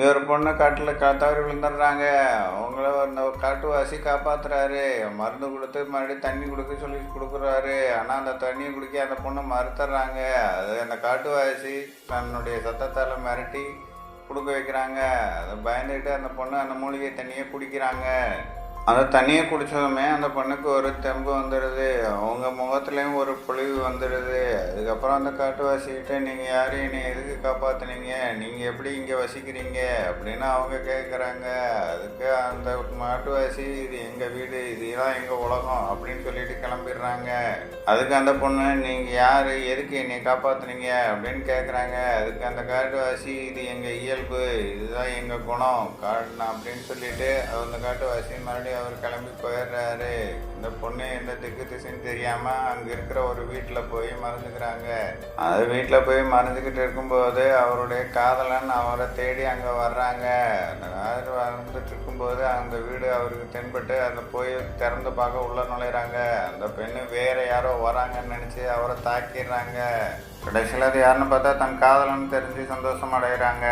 இவர் பொண்ணை காட்டில் கா தவறி விழுந்துடுறாங்க அவங்கள அந்த காட்டுவாசி காப்பாற்றுறாரு மருந்து கொடுத்து மறுபடியும் தண்ணி கொடுக்க சொல்லி கொடுக்குறாரு. ஆனால் அந்த தண்ணியை குடிக்க அந்த பொண்ணை மறுத்துறாங்க அது அந்த காட்டுவாசி தன்னுடைய சத்தத்தால் மிரட்டி கொடுக்க வைக்கிறாங்க. அதை பயந்துக்கிட்டு அந்த பொண்ணு அந்த மூலிகை தண்ணியை குடிக்கிறாங்க. அந்த தண்ணியை குடித்ததுமே அந்த பொண்ணுக்கு ஒரு தெம்பு வந்துடுது. அவங்க முகத்துலேயும் ஒரு பொழிவு வந்துடுது. அதுக்கப்புறம் அந்த காட்டுவாசிக்கிட்ட நீங்கள் யார்? என்னை எதுக்கு காப்பாற்றுனீங்க நீங்கள் எப்படி இங்கே வசிக்கிறீங்க? அப்படின்னு அவங்க கேட்குறாங்க அதுக்கு அந்த மாட்டுவாசி இது எங்கள் வீடு? இதுதான் எங்கள் உலகம்? அப்படின்னு சொல்லிட்டு கிளம்பிடுறாங்க. அதுக்கு அந்த பொண்ணு நீங்கள் யார்? எதுக்கு என்னை காப்பாற்றுனீங்க அப்படின்னு கேட்குறாங்க அதுக்கு அந்த காட்டுவாசி இது எங்கள் இயல்பு. இதுதான் எங்கள் குணம். காட்டுனா அப்படின்னு சொல்லிட்டு அந்த காட்டுவாசி மறுபடியும் அவர் கிளம்பி போயிடுறாரு. இந்த பொண்ணு எந்த திக்கு திசைன்னு தெரியாமல் அங்கே இருக்கிற ஒரு வீட்டில் போய் மறைஞ்சுக்கிறாங்க. அது வீட்டில் போய் மறந்துக்கிட்டு இருக்கும்போது அவருடைய காதலன் அவரை தேடி அங்கே வர்றாங்க. அந்த வந்துட்டு இருக்கும்போது அந்த வீடு அவருக்கு தென்பட்டு அந்த போய் திறந்து பார்க்க உள்ள நுழையிறாங்க. அந்த பெண்ணு வேற யாரோ வராங்கன்னு நினச்சி அவரை தாக்கிடுறாங்க. கடைசியில் அது யாருன்னு பார்த்தா தன் காதலன் தெரிஞ்சு சந்தோஷம் அடைகிறாங்க